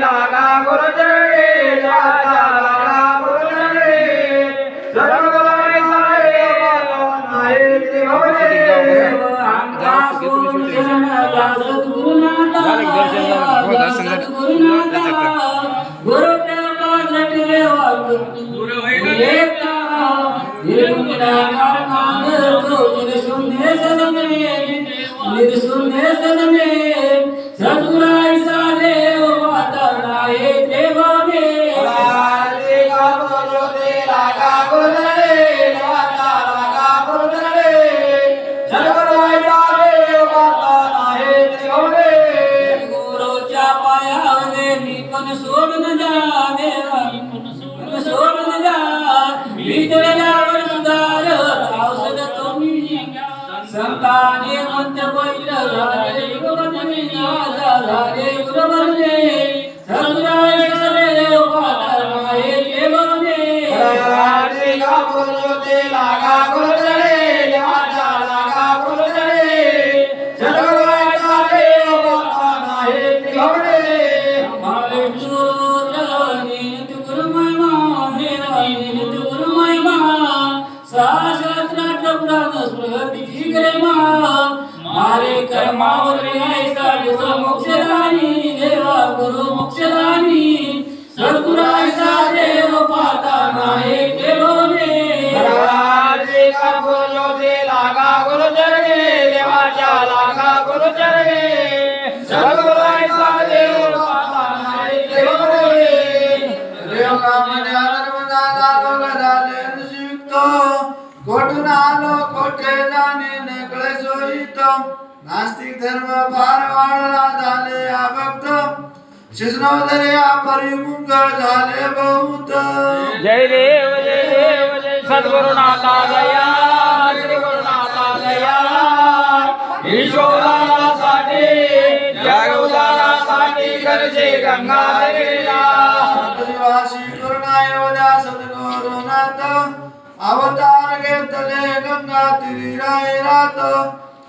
నానా గురుజీ గురు నిరుసుందేశమే నిరుసుందేశమే सहस्रात्र पुराण मारे कर्मावर ऐसा मोक्षदानी देवा गुरु मोक्षदानी सद्गुरायचा देव धर्म फार वाढला झाले अभक्त. शिष्णोदरे परिमुंग झाले बहुत जय देव जय देव जय सद्गुरुनाथा दया श्री गुरुनाथा दया ईशोदारासाठी जगउदारासाठी करशे गंगाधरीला. आदिवासी करुणायोध्या सद्गुरुनाथ अवतार घेतले गंगा तिरी रात.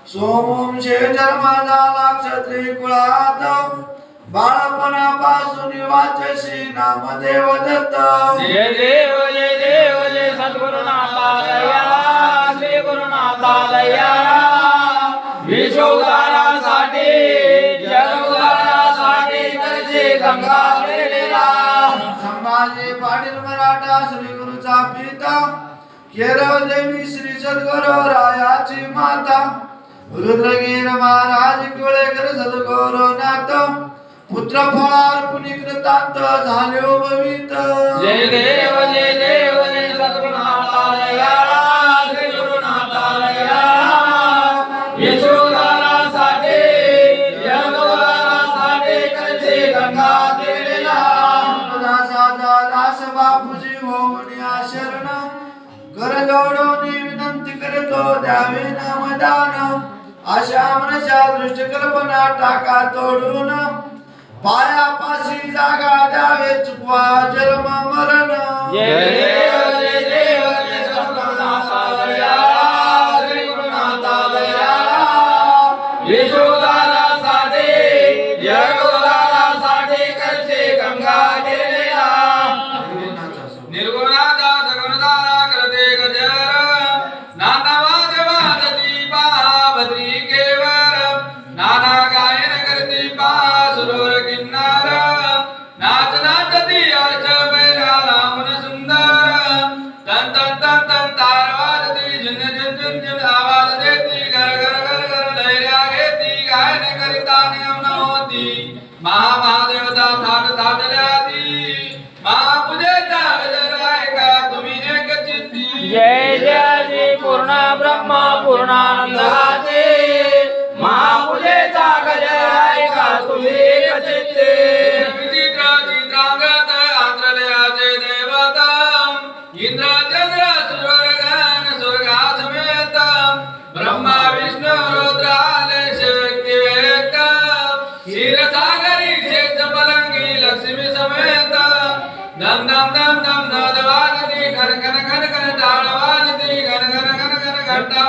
सोमशे जन्म झाला क्षत्रिय कुळात बाळपणापासून वाचशी नामदेव दत्त जय देव जय देव जय सद्गुरुनाथा दया श्री गुरुनाथा दया विश्वउदारासाठी जगउदारासाठी करशे गंगाधरीला संभाजी पाटील मराठा श्री गुरुचा पिता केरळ देवी श्री सद्गुरु रायाची माता रुद्रगीर महाराज कुळेकर सद्गुरु नाथ पुत्र फळार पुनिकृतांत झाले भवित जय देव जय देव जय दास बापूजी होऊन या शरण कर विनंती करतो द्यावे नामदान अशा मनशा दृष्ट कल्पना टाका तोडून. पायापाशी जागा द्यावे चुकवा जन्म मरण. तार वाजती झुन झुन झुन झुन आवाज देती घर घर घर घर लैऱ्या घेती गायन करिता नियम न होती. महा महामहादेवता थाट थाटल्याती महापूजेचा गजर ऐका तुम्ही एक चित्ती. जय जय श्री पूर्ण ब्रह्म पूर्णानंद गाते महापूजेचा गजर ऐका तुम्ही एक चित्ते. दम दम दम घन घन घन घन टाळ घन घन घन घन घंटा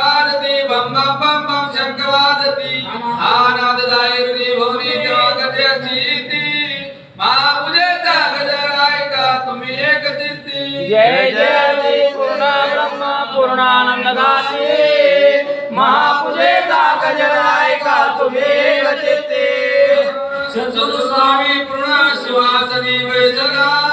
बम बम बम बम शंख वाजते। हा नाद जायते भवनी देवागत्याची तुम्ही एक चित्ती जय जय पूर्ण ब्रह्म पूर्णानंददाते महापूजे गजर ऐका तुम्ही एक चित्ती स्वामी पूर्ण शिवासनी वैजगा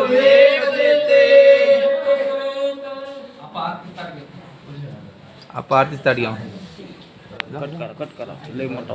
वेग देते. आप आरतीच ताट घ्या कट करा। कट करा लय मोठा